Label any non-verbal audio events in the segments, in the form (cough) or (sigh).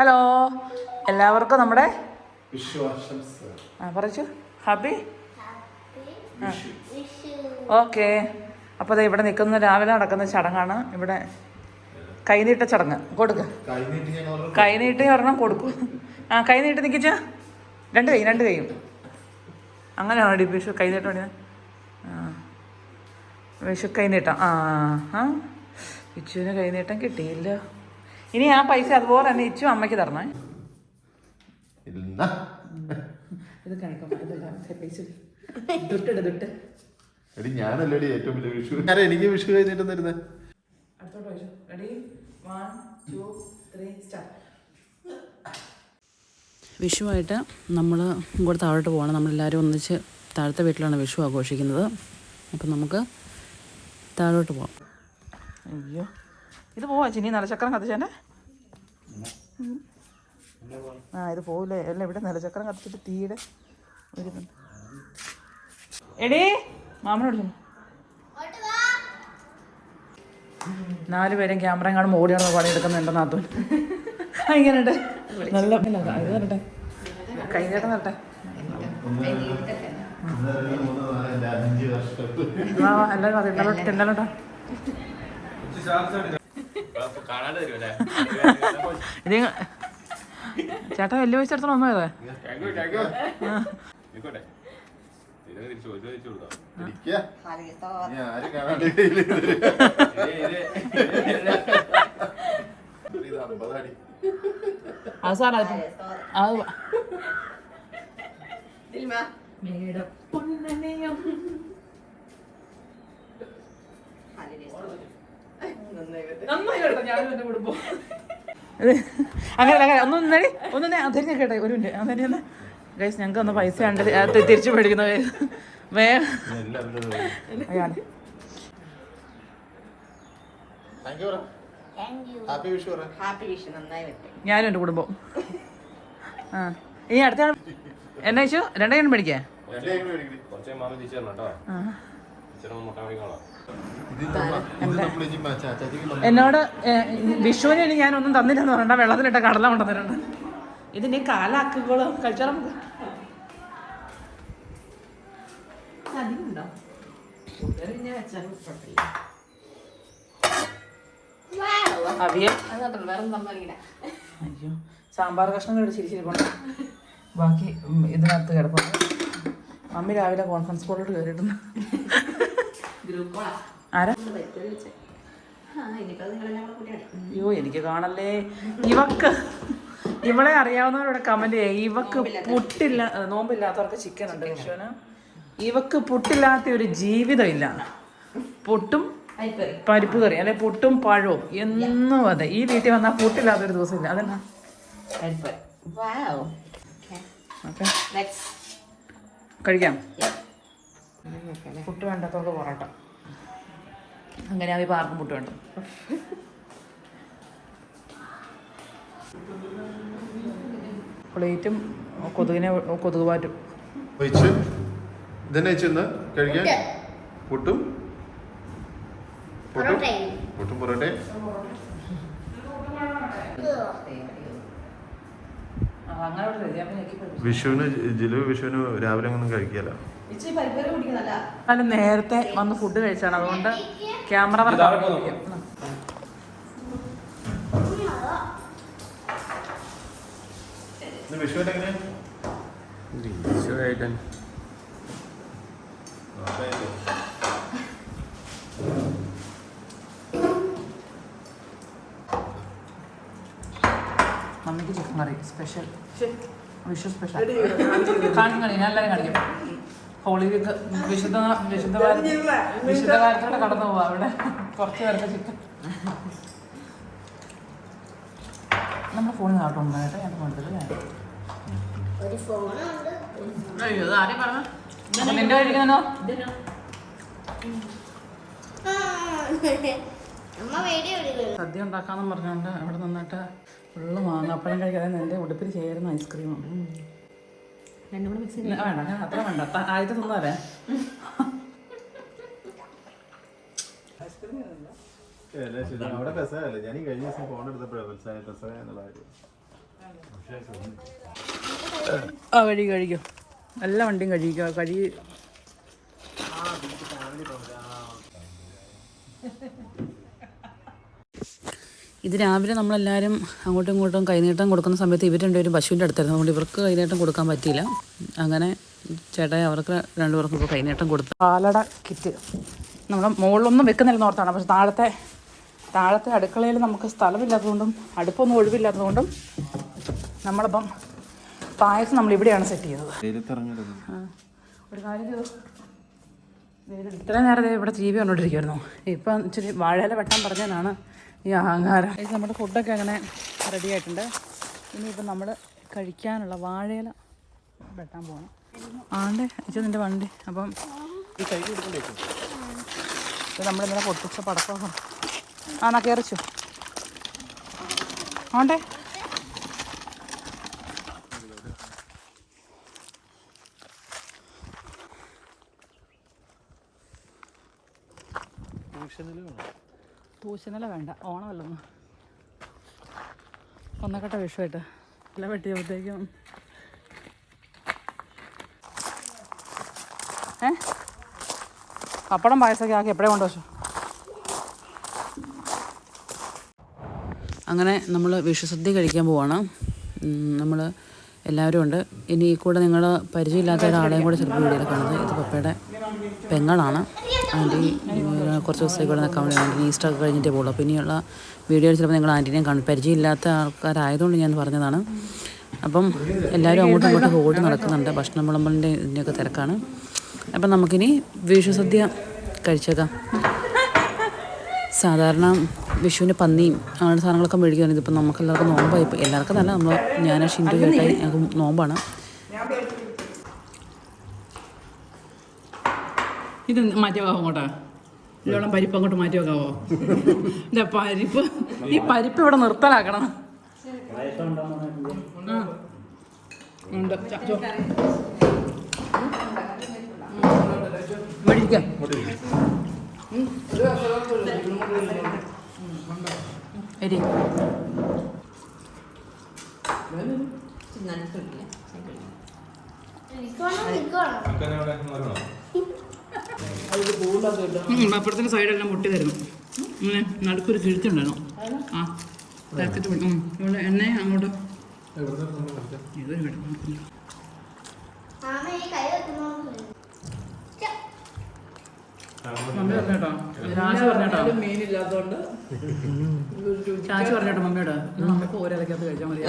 Hello. എല്ലാവർക്കും നമ്മുടെ ആ പറച്ചു ഹാപ്പി? ഓക്കെ. അപ്പോൾ ദേ ഇവിടെ നിൽക്കുന്ന രാവിലെ നടക്കുന്ന ചടങ്ങാണ്. ഇവിടെ കൈനീട്ട ചടങ്ങ്. കൊടുക്ക്. കൈനീട്ട് പറഞ്ഞാൽ ഓർഡർ കൈനീട്ടി ഒരെണ്ണം കൊടുക്കും. ആ കൈനീട്ടി നിൽക്കിച്ച രണ്ട് കൈ രണ്ട് കൈയും. അങ്ങനെയാണോ ഡി വിഷു കൈനീട്ടം വേണ്ടി ആ. വിഷു കൈനീട്ടം. ആ ആ. വിഷുവിന് കൈനീട്ടം കിട്ടിയില്ല. ഇനി ആ പൈസ അതുപോലെ തന്നെ ഇച്ചു അമ്മയ്ക്ക് തരണേ. ഇത് എടി ഞാനല്ലേടി ഏറ്റവും വലിയ വിഷു. ആരാ എനിക്ക് വിഷു കഴിഞ്ഞിട്ട് തരുന്നത് വിഷുവായിട്ട് നമ്മൾ ഇങ്ങോട്ട് താഴോട്ട് പോകണം നമ്മളെല്ലാവരും ഒന്നിച്ച് താഴത്തെ വീട്ടിലാണ് വിഷു ആഘോഷിക്കുന്നത്. അപ്പം നമുക്ക് താഴോട്ട് പോകാം അയ്യോ. ഇത് പോവാ ചിനി നല്ല ചക്രം കത്തിച്ചേന്റെ ആ ഇത് പോവില്ലേ അല്ല ഇവിടെ നിലചക്രം കത്തിച്ചിട്ട് തീയുടെ ഒരു. എടീ മാമനോട് ചെന്നു നാല് പേരും ക്യാമറയും കാണുമ്പോൾ ഓടി നടന്ന് പണിയെടുക്കുന്നുണ്ട് നാത്തൂൻ. ഇങ്ങനെ നല്ല ഇത് തരട്ടെ കൈ ചേട്ടൻ തരട്ടെ എല്ലാവരും അത് ഇന്നലോട്ടാ ഇത് ചേട്ടാ വലിയ പൈസ എടുത്തോണ്ട് വന്നോ ഇത്? ഇരിക്ക. നീ ആരും നന്നായി കേട്ടോ ഞാനും എന്റെ കുടുംബം അങ്ങനെ അങ്ങനെ. ഒന്ന് നേടി ഒന്ന് തിരിഞ്ഞ് കേട്ടെ ഒരു മിനിറ്റ്. ആ ഒന്ന്. ഗൈസ് ഞങ്ങൾക്ക് ഒന്ന് പൈസ ഉണ്ട്. അത് തിരിച്ചു മേടിക്കുന്ന ഞാനും എന്റെ കുടുംബം ആ. ഇനി അടുത്ത എന്നാ വെച്ചു രണ്ടേ കണ്ട് മേടിക്കേ. ആ. എന്നോട് വിഷുവിന് ഇനി ഒന്നും തന്നില്ലെന്ന് പറയണ്ട വെള്ളത്തിലിട്ട കടല കൊണ്ടുവന്നിട്ടുണ്ട്. ഇതിന് കാലാക്കുകളോ കഴിച്ചാൽ അതിനുണ്ടോ ഞാൻ അയ്യോ സാമ്പാർ കഷ്ണം കഴിച്ചിരിച്ചിരിപ്പുണ്ട് ബാക്കി ഇതിനകത്ത് കിടപ്പുണ്ട്. മമ്മി രാവിലെ കോൺഫറൻസ് കോളിലോട്ട് കയറിയിട്ടുണ്ട്. ആരാ? അയ്യോ എനിക്ക് കാണല്ലേ? ഇവക്ക് ഇവളെ അറിയാവുന്നവരോട് കമന്റ് ചെയ്യ. ഇവക്ക് പുട്ടില്ല നോമ്പില്ലാത്തവർക്ക് ചിക്കൻ ഉണ്ട് വിഷുവിന് ഇവക്ക് പുട്ടില്ലാത്ത ഒരു ജീവിതം ഇല്ല പുട്ടും പരിപ്പ് കറി അല്ലെ പുട്ടും പഴവും എന്നും അതെ. ഈ വീട്ടിൽ വന്നാൽ പുട്ടില്ലാത്ത ഒരു ദിവസം ഇല്ല. അതെന്നാ? കഴിക്കാം. പുട്ട് വേണ്ടത്തോട് പൊറോട്ട. അങ്ങനെ അവർ ആർക്കും പുട്ട് വേണ്ട പ്ലേറ്റും കൊതുകിനെ കൊതുക് പാറ്റും. ഒഴിച്ച്. ഇതന്നെ വെച്ചിന്ന് കഴിക്കാൻ? പുട്ടും. പുട്ടും? പുട്ടും? പൊറോട്ടയും. വിഷുവിന് ജിലു വിഷുവിന് രാവിലെ ഒന്നും കഴിക്കല എന്നാലും നേരത്തെ വന്ന് ഫുഡ് കഴിച്ചാണ്. അതുകൊണ്ട് ക്യാമറ വർക്ക് മമ്മിക്ക് chicken curry special Vishu special കാണിക്കും കളി ഞാൻ എല്ലാവരും കാണിക്കും. ഹോളി വീക്ക് വിശുദ്ധ വിശുദ്ധ വിശുദ്ധ കാലത്തോടെ കടന്നു പോവാ അവിടെ. കുറച്ച് പേർക്ക് ചിക്കൻ നമ്മുടെ ഫോണിൽ നാട്ടോ ഞാൻ ഫോണുണ്ട് അയ്യോ ആരെയും പറഞ്ഞു? നിന്റെ കഴിക്കുന്നോ അമ്മ വീഡിയോ എടുക്കുന്നു സദ്യ ഉണ്ടാക്കാന്ന് പറഞ്ഞുകൊണ്ട് അവിടെ നിന്നിട്ട് ഫുള്ള് മാങ്ങാപ്പഴം കഴിക്കാതെ എന്റെ ഉടുപ്പിൽ ചേരുന്ന ഐസ്ക്രീം. രണ്ടും കൂടെ മിക്സ് വേണ്ട ഞാൻ അത്ര വേണ്ട. ത- ആദ്യത്തെ തിന്നാലേ അവിടെ ഞാൻ ഈ കഴിഞ്ഞ ദിവസം ഫോൺ എടുത്തപ്പോഴാണ് മനസ്സിലായ രസമായ എന്നുള്ള കാര്യം. ആ കഴുകി കഴിക്കും. എല്ലാ വണ്ടിയും കഴിക്കുക കഴുകി ഇത് രാവിലെ നമ്മളെല്ലാവരും അങ്ങോട്ടും ഇങ്ങോട്ടും കൈനീട്ടം കൊടുക്കുന്ന സമയത്ത് ഇവർ രണ്ടുപേരും പശുവിന്റെ അടുത്തായിരുന്നു. അതുകൊണ്ട് ഇവർക്ക് കൈനീട്ടം കൊടുക്കാൻ പറ്റിയില്ല. അങ്ങനെ ചേട്ടായി അവർക്ക് രണ്ടുപേർക്കും ഇപ്പോൾ കൈനീട്ടം കൊടുത്തു. പാലട കിറ്റ്. നമ്മൾ മുകളിലൊന്നും വെക്കുന്നില്ലെന്ന് ഓർത്താണ്. പക്ഷെ താഴത്തെ താഴത്തെ അടുക്കളയിൽ നമുക്ക് സ്ഥലമില്ലാത്തതുകൊണ്ടും അടുപ്പൊന്നും ഒഴിവില്ലാത്തതുകൊണ്ടും നമ്മളിപ്പം പായസം നമ്മൾ ഇവിടെയാണ് സെറ്റ് ചെയ്തത്. ഒരു കാര്യം ചെയ്തു. ദേ ഇത്ര നേരം ദേ ഇവിടെ ടി വി കണ്ടോണ്ടിരിക്കുമായിരുന്നു ഇപ്പം ഇച്ചിരി വാഴയില വെട്ടാൻ പറഞ്ഞതാണ്. ഈ അഹങ്കാരം. ഇത് നമ്മുടെ ഫുഡൊക്കെ അങ്ങനെ റെഡി ആയിട്ടുണ്ട്. ഇനിയിപ്പോൾ നമ്മൾ കഴിക്കാനുള്ള വാഴയില വെട്ടാൻ പോകണം ആണ്ട് അച്ഛൻ നിന്റെ വണ്ടി. അപ്പം ഈ കഴുകി കൊടുക്കണ്ടേ ഇത് നമ്മളിന്നലെ പൊട്ടിച്ച പടക്കം ആ നാ കയറിച്ചു ആണ്ടേ. തൂശനില വേണ്ട? ഓണമല്ലെന്ന്. ഒന്നക്കട്ട വിഷമായിട്ട് ഇല വെട്ടിയപ്പോഴത്തേക്കും ഏ? പപ്പടം പായസമൊക്കെ ആക്കി എപ്പോഴേ കൊണ്ടുവച്ചു? അങ്ങനെ നമ്മൾ വിഷുസദ്യ കഴിക്കാൻ പോവാണ്. നമ്മൾ എല്ലാവരും ഉണ്ട്. ഇനി ഈ കൂടെ നിങ്ങൾ പരിചയമില്ലാത്ത ഒരാളെയും കൂടെ ചിലപ്പോൾ വീഡിയോയിൽ കാണുന്നത്. ഇത് പപ്പയുടെ പെങ്ങളാണ്. ആന്റി കുറച്ച് ദിവസത്തേക്ക് ഇവിടെ നിൽക്കാൻ വേണ്ടി ആന്റി ഈസ്റ്റർ കഴിഞ്ഞിട്ടേ പോകുള്ളൂ അപ്പോൾ ഇനിയുള്ള വീഡിയോയിൽ ചിലപ്പോൾ നിങ്ങൾ ആന്റിനെയും കാണും പരിചയമില്ലാത്ത ആൾക്കാരായതുകൊണ്ട് ഞാൻ പറഞ്ഞതാണ്. അപ്പം എല്ലാവരും അങ്ങോട്ടും ഇങ്ങോട്ടും ഓടി നടക്കുന്നുണ്ട്. ഭക്ഷണം വിളമ്പലിന്റെ ഇതിന്റെയൊക്കെ തിരക്കാണ്. അപ്പം നമുക്കിനി വിഷുസദ്യ കഴിച്ചേക്കാം. സാധാരണ വിഷുവിന് പന്നിയും അങ്ങനെയുള്ള സാധനങ്ങളൊക്കെ മേടിക്കുകയാണ് ഇതിപ്പോൾ നമുക്ക് എല്ലാവർക്കും നോമ്പായി എല്ലാവർക്കും നല്ല നമ്മൾ ഞാൻ ഷിൻഡു കേട്ടായി ഞങ്ങൾക്ക് നോമ്പാണ്. ഇത് മാറ്റി വെക്കാം അങ്ങോട്ടാ പരിപ്പ് അങ്ങോട്ട് മാറ്റി വെക്കാവോ (laughs) ഇല്ല പരിപ്പ്. ഈ പരിപ്പ് ഇവിടെ നിർത്തലാക്കണം. ഉണ്ട്. മേടിക്കാം. എരി എനിക്ക് വേണം എനിക്ക് വേണം ഉം, അപ്പുറത്തിന്റെ സൈഡെല്ലാം മുട്ടി തരുന്നു. ഇങ്ങനെ നടുക്കൊരു കിഴുത്തുണ്ടായിരുന്നു ആ ഉം, ഇവിടെ എണ്ണ അങ്ങോട്ട്. ഇത് പറഞ്ഞേട്ടോ. ചാച്ചി പറഞ്ഞോട്ടോ. മമ്മിയോട്. നമുക്ക് ഓരോതൊക്കെയകത്ത് കഴിച്ചാൽ മതി.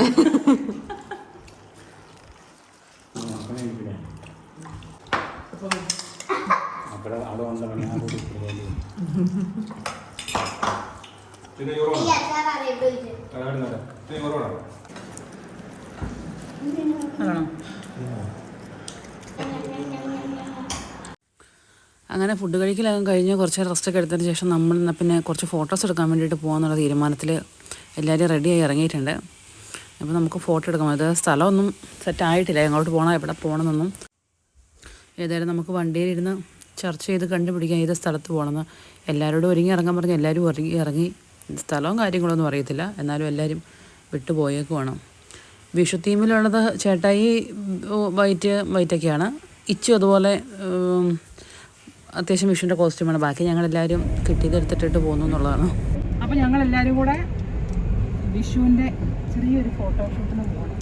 പിന്നെ ചോറ് വേണം അതാണോ അങ്ങനെ ഫുഡ് കഴിക്കലൊക്കെ കഴിഞ്ഞ് കുറച്ച് റെസ്റ്റ് ഒക്കെ എടുത്തതിന് ശേഷം നമ്മൾ എന്നാൽ പിന്നെ കുറച്ച് ഫോട്ടോസ് എടുക്കാൻ വേണ്ടിയിട്ട് പോകാമെന്നുള്ള തീരുമാനത്തിൽ എല്ലാവരും റെഡിയായി ഇറങ്ങിയിട്ടുണ്ട്. അപ്പോൾ നമുക്ക് ഫോട്ടോ എടുക്കാം. അത് സ്ഥലമൊന്നും സെറ്റ് ആയിട്ടില്ല. എങ്ങോട്ട് പോകണം എവിടെ പോകണമെന്നൊന്നും ഏതായാലും നമുക്ക് വണ്ടിയിലിരുന്ന് ചർച്ച ചെയ്ത് കണ്ടുപിടിക്കാൻ ഏത് സ്ഥലത്ത് പോകണമെന്ന് എല്ലാവരോടും ഒരുങ്ങി ഇറങ്ങാൻ പറഞ്ഞ് എല്ലാവരും ഒരുങ്ങി ഇറങ്ങി സ്ഥലവും കാര്യങ്ങളൊന്നും അറിയത്തില്ല. എന്നാലും എല്ലാവരും വിട്ടു പോയേക്കുവാണ്. വിഷു തീമിലുള്ളത് ചേട്ടായി വൈറ്റ് വൈറ്റൊക്കെയാണ്. ഇച്ചു അതുപോലെ അത്യാവശ്യം വിഷുവിന്റെ കോസ്റ്റ്യൂമാണ്. ബാക്കി ഞങ്ങളെല്ലാവരും കിട്ടിയതെടുത്തിട്ടിട്ട് പോകുന്നു എന്നുള്ളതാണ്. അപ്പോൾ ഞങ്ങളെല്ലാവരും കൂടെ വിഷുവിന്റെ ചെറിയൊരു ഫോട്ടോഷൂട്ടിന് പോകണം.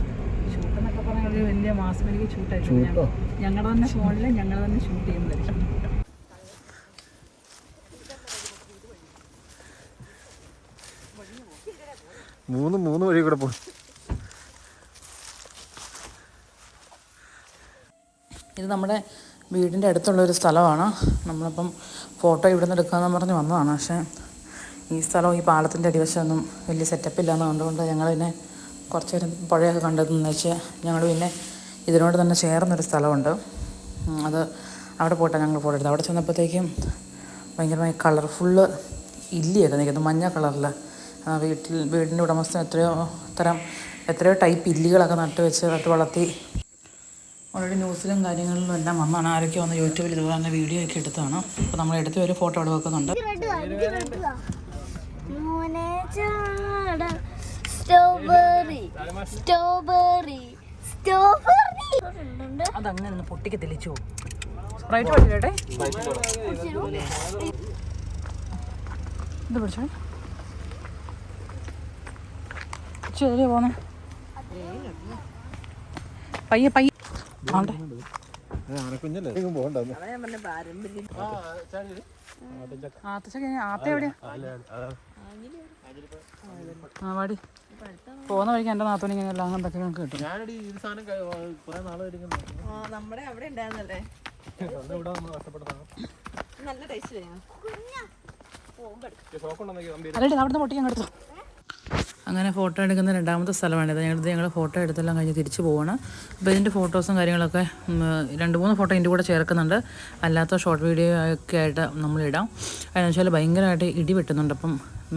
ഷൂട്ട് എന്നൊക്കെ പറഞ്ഞാൽ വലിയ മാസം എനിക്ക് ഷൂട്ടായിട്ട് ഞങ്ങളുടെ തന്നെ ഫോണിൽ ഞങ്ങൾ തന്നെ ഷൂട്ട് ചെയ്യുന്നതായിരിക്കും. മൂന്ന് മൂന്ന് വഴി കൂടെ പോയി. ഇത് നമ്മുടെ വീടിന്റെ അടുത്തുള്ള ഒരു സ്ഥലമാണ്. നമ്മളിപ്പം ഫോട്ടോ ഇവിടെ നിന്ന് എടുക്കാമെന്ന് പറഞ്ഞ് വന്നതാണ്. പക്ഷേ ഈ സ്ഥലവും ഈ പാലത്തിന്റെ അടിവശമൊന്നും വലിയ സെറ്റപ്പ് ഇല്ലാന്ന് കണ്ടുകൊണ്ട് ഞങ്ങൾ പിന്നെ കുറച്ച് നേരം പുഴയൊക്കെ കണ്ടതെന്ന് വെച്ച് ഞങ്ങൾ പിന്നെ ഇതിനോട് തന്നെ ചേർന്നൊരു സ്ഥലമുണ്ട്. അത് അവിടെ പോയിട്ടാണ് ഞങ്ങൾ ഫോട്ടോ എടുത്തത് അവിടെ ചെന്നപ്പോഴത്തേക്കും ഭയങ്കരമായി കളർഫുള്ള് ഇല്ലിയൊക്കെ നിൽക്കുന്നത് മഞ്ഞ കളറിൽ വീട്ടിൽ വീടിന്റെ ഉടമസ്ഥൻ എത്രയോ തരം എത്രയോ ടൈപ്പ് ഇല്ലികളൊക്കെ നട്ട് വെച്ച് നട്ട് വളർത്തി. ഓൾറെഡി ന്യൂസിലും കാര്യങ്ങളിലും എല്ലാം വന്നാണ്. ആരൊക്കെ വന്ന് യൂട്യൂബിൽ ഇതുപോലെ തന്നെ വീഡിയോ ഒക്കെ എടുത്താണ്. അപ്പോൾ നമ്മൾ എടുത്ത് ഒരു ഫോട്ടോ ഇവിടെ വെക്കുന്നുണ്ട്. മോനെ ചാട. സ്ട്രോബെറി സ്ട്രോബെറി സ്ട്രോബെറി അതങ്ങനെ ഒന്ന് പൊട്ടിക്ക് തെളിച്ചു. സ്പ്രൈറ്റ് പറ്റില്ലേ ഇത് പിടിച്ചോ ചെറിയ പോണേ പയ്യെ പയ്യെ. ആണ്ടെ. പോകുന്ന വഴിക്ക് എന്റെ നാത്തോണി ഇങ്ങനെ എല്ലാം കണ്ടൊക്കെ നമുക്ക് കിട്ടും. നമ്മുടെ അവിടെ ഉണ്ടായിരുന്നല്ലേ അല്ലേ അവിടുന്ന് പൊട്ടിക്കാൻ എടുത്തു. അങ്ങനെ ഫോട്ടോ എടുക്കുന്ന രണ്ടാമത്തെ സ്ഥലമാണിത്. ഞങ്ങളിത് ഞങ്ങൾ ഫോട്ടോ എടുത്തെല്ലാം കഴിഞ്ഞ് തിരിച്ചു പോവാണ്. അപ്പോൾ ഇതിന്റെ ഫോട്ടോസും കാര്യങ്ങളൊക്കെ രണ്ട് മൂന്ന് ഫോട്ടോ ഇതിന്റെ കൂടെ ചേർക്കുന്നുണ്ട്. അല്ലാത്ത ഷോർട്ട് വീഡിയോ ഒക്കെ ആയിട്ട് നമ്മൾ ഇടാം. അതെന്ന് വെച്ചാൽ ഭയങ്കരമായിട്ട് ഇടി വെട്ടുന്നുണ്ട്. അപ്പം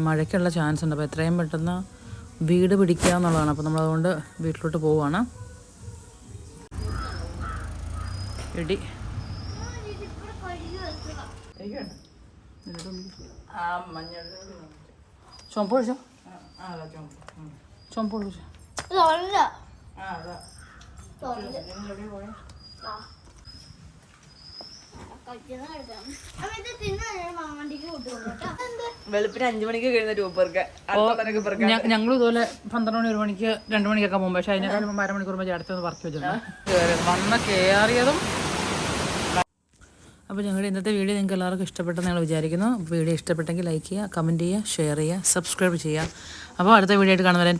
മഴയ്ക്കുള്ള ചാൻസ് ഉണ്ട്. അപ്പോൾ എത്രയും പെട്ടെന്ന് വീട് പിടിക്കുക എന്നുള്ളതാണ്. അപ്പോൾ നമ്മളതുകൊണ്ട് വീട്ടിലോട്ട് പോവുകയാണ് ഇടി. ചുമപ്പ് ഒഴിച്ചോ? ചുമപ്പ് എന്ത് വെളുപ്പിന് അഞ്ചു മണിക്ക് കഴിയുന്ന പെറുക്കാൻ ഇതുപോലെ പന്ത്രണ്ട് മണി ഒരു മണിക്ക് രണ്ടു മണിക്കൊക്കെ പോകും. അതിന് അതിനേക്കാളും മുമ്പ് അരമണിക്കൂർ മുമ്പ് അടുത്തൊന്ന് വർക്ക് വെച്ചിട്ടുണ്ട്. വന്ന കയറിയതും അപ്പോൾ ഞങ്ങളുടെ ഇന്നത്തെ വീഡിയോ നിങ്ങൾക്ക് എല്ലാവർക്കും ഇഷ്ടപ്പെട്ടെന്ന് ഞങ്ങൾ വിചാരിക്കുന്നു. വീഡിയോ ഇഷ്ടപ്പെട്ടെങ്കിൽ ലൈക്ക് ചെയ്യുക കമന്റ് ചെയ്യുക ഷെയർ ചെയ്യുക സബ്സ്ക്രൈബ് ചെയ്യുക. അപ്പോൾ അടുത്ത വീഡിയോ ആയിട്ട് കാണുന്നവരെ